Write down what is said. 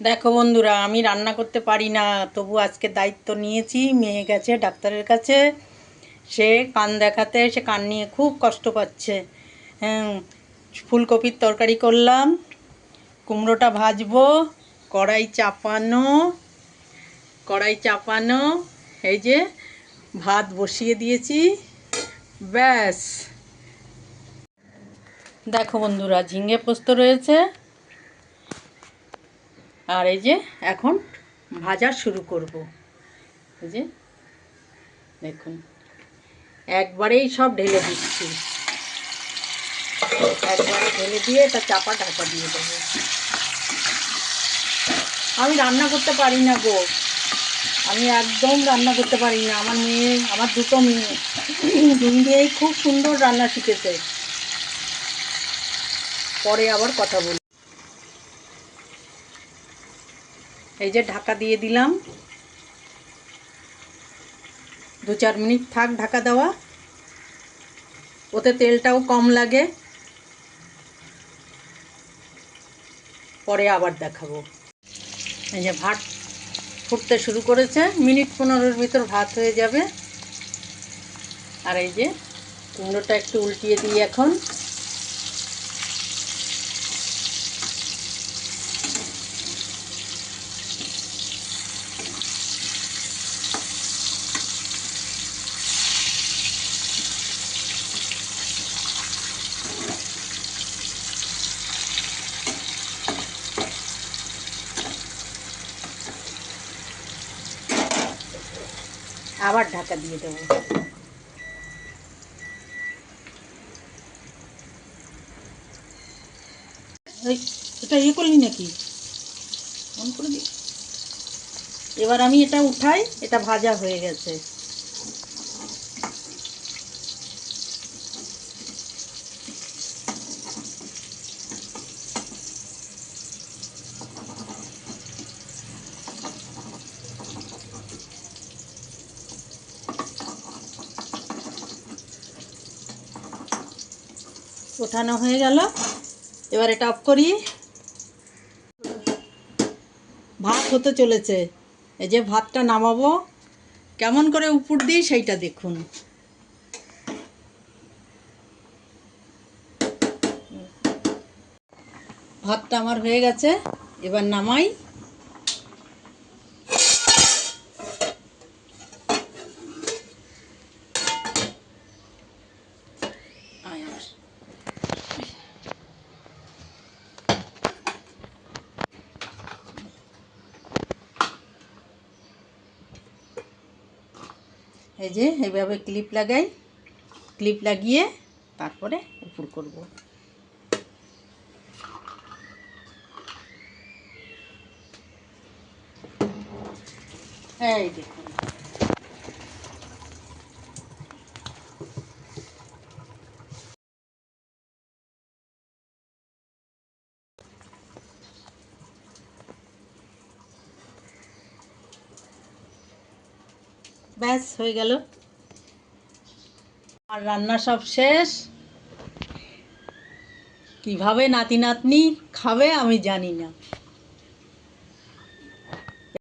দেখো বন্ধুরা, আমি রান্না করতে পারি না, তবু আজকে দায়িত্ব নিয়েছি, মেয়ে গেছে ডাক্তারের কাছে। সে কান দেখাতে, সে কান নিয়ে খুব কষ্ট পাচ্ছে। হ্যাঁ ফুলকপির তরকারি করলাম, কুমড়োটা ভাজবো, কড়াই চাপানো কড়াই চাপানো, এই যে ভাত বসিয়ে দিয়েছি, ব্যাস। দেখো বন্ধুরা, ঝিঙে পোস্ত রয়েছে আর এই যে এখন ভাজা শুরু করব। এই যে দেখুন, একবারেই সব ঢেলে দিচ্ছি। একবারে ঢেলে দিয়ে এটা চাপা ঢাকা দিয়ে দেবো। আমি রান্না করতে পারি না গো। আমি একদম রান্না করতে পারি না। আমার মেয়ে, আমার দুটো মেয়ে, দুই দিয়েই খুব সুন্দর রান্না শিখেছে। পরে আবার কথা বলি এই যে ঢাকা দিয়ে দিলাম। দু চার মিনিট থাক ঢাকা দেওয়া। ওতে তেলটাও কম লাগে। পরে আবার দেখাবো। এই যে ভাত ফুটতে শুরু করেছে। মিনিট পনেরোর ভিতর ভাত হয়ে যাবে। আর এই যে কুমড়োটা একটু উল্টিয়ে দিই এখন। আবার ঢাকা দিয়ে দেবো। এটা ইয়ে করলি নাকি? অন করে দি। এবার আমি এটা উঠাই, এটা ভাজা হয়ে গেছে। ওঠানো হয়ে গেল। এবার এটা অফ করি। ভাত হতে চলেছে। এই যে ভাতটা নামাবো। কেমন করে উপর দিই সেইটা দেখুন। ভাতটা আমার হয়ে গেছে। এবার নামাই। এই যে এইভাবে ক্লিপ লাগাই ক্লিপ লাগিয়ে তারপরে উপর করব। এই দেখুন। ব্যাস হয়ে গেল। আর রান্না সব শেষ। কীভাবে নাতি নাতনি খাবে আমি জানি না।